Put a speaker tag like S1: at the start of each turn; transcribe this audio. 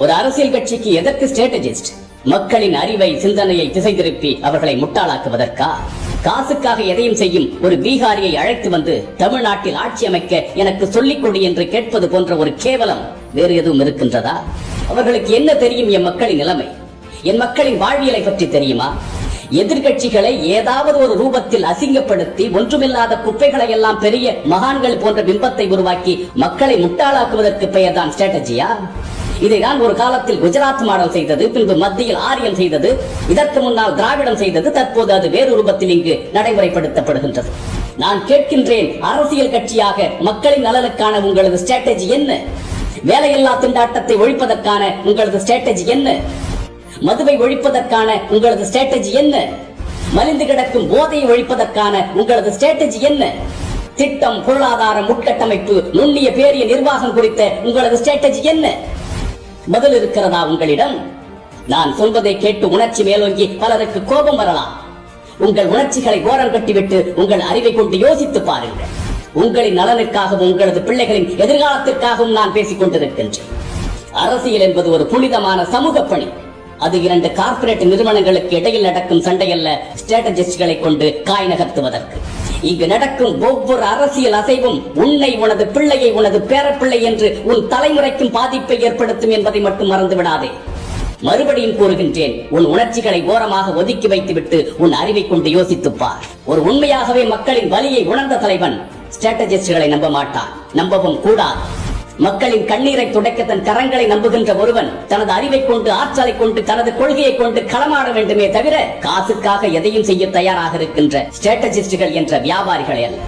S1: ஒரு அரசியல் கட்சிக்கு எதற்கு ஸ்ட்ராட்டஜிஸ்ட் மக்களின் அறிவை சிந்தனையை திசை திருப்பி அவர்களை முட்டாளாக்குவதற்கா? காசுக்காக எதையும் செய்யும் ஒரு பீகாரியை அழைத்து வந்து தமிழ்நாட்டில் ஆட்சி அமைக்க எனக்கு சொல்லிக் கொடு என்று கேட்பது போன்ற ஒரு கேவலம் வேறு எதுவும் இருக்கின்றதா? அவர்களுக்கு என்ன தெரியும் என் மக்களின் நிலைமை? என் மக்களின் வாழ்வியலை பற்றி தெரியுமா? எதிர்கட்சிகளை ஏதாவது ஒரு ரூபத்தில் அசிங்கப்படுத்தி ஒன்றுமில்லாத குப்பைகளை எல்லாம் பெரிய மகான்கள் போன்ற பிம்பத்தை உருவாக்கி மக்களை முட்டாளாக்குவதற்கு பெயர்தான் ஸ்ட்ராட்டஜியா இதைதான் ஒரு காலத்தில் குஜராத் மாடல் செய்தது பின்பு மத்தியில் ஆரியம் செய்தது. இதற்கு முன்னால் திராவிடம் செய்தது தற்போது அது வேறு ரூபத்தில் இங்கு நடைமுறைப்படுத்தப்படுகின்றது. நான் கேட்கின்றேன் அரசியல் கட்சியாக மக்களின் நலனுக்கான உங்களது ஸ்ட்ராட்டஜி என்ன? வேலையில்லா திண்டாட்டத்தை ஒழிப்பதற்கான உங்களது ஸ்ட்ராட்டஜி என்ன? மதுவை ஒழிப்பதற்கான உங்களது ஸ்ட்ராட்டஜி என்ன? மலிந்து கிடக்கும் போதையை ஒழிப்பதற்கான உங்களது ஸ்ட்ராட்டஜி என்ன? திட்டம் பொருளாதாரம் உட்கட்டமைப்பு நுண்ணிய பேரிய நிர்வாகம் குறித்த உங்களது ஸ்ட்ராட்டஜி என்ன? பதில் இருக்கிறதா உங்களிடம்? நான் சொல்வதை கேட்டு உணர்ச்சி மேலோங்கி பலருக்கு கோபம் வரலாம். உங்கள் உணர்ச்சிகளை ஓரம் கட்டிவிட்டு உங்கள் அறிவை கொண்டு யோசித்து பாருங்கள். உங்களின் நலனுக்காகவும் உங்களது பிள்ளைகளின் எதிர்காலத்திற்காகவும் நான் பேசிக் கொண்டிருக்கின்றேன். அரசியல் என்பது ஒரு புனிதமான சமூக பணி. அது இரண்டு கார்ப்பரேட் நிறுவனங்களுக்கு இடையில் நடக்கும் சண்டையல்ல ஸ்ட்ராட்டஜிஸ்ட்களை கொண்டு காய் நகர்த்துவதற்கு. இங்கு நடக்கும் ஒவ்வொரு அரசியல் அசைவும் உன்னை உனது பிள்ளையை உனது பேரப்பிள்ளை என்று உன் தலைமுறைக்கும் பாதிப்பை ஏற்படுத்தும் என்பதை மட்டும் மறந்து விடாதே மறுபடியும் கூறுகின்றேன் உன் உணர்ச்சிகளை ஓரமாக ஒதுக்கி வைத்துவிட்டு உன் அறிவை கொண்டு யோசித்துப்பார் ஒரு உண்மையாகவே மக்களின் வலியை உணர்ந்த தலைவன் ஸ்ட்ராட்டஜிஸ்டுகளை நம்ப மாட்டான் நம்பவும் கூடாது. மக்களின் கண்ணீரை துடைக்க தன் கரங்களை நம்புகின்ற ஒருவன் தனது அறிவை கொண்டு ஆற்றலை கொண்டு தனது கொள்கையை கொண்டு களமாட வேண்டுமே தவிர காசுக்காக எதையும் செய்ய தயாராக இருக்கின்ற ஸ்ட்ராட்டஜிஸ்டுகள் என்ற வியாபாரிகளே அல்ல.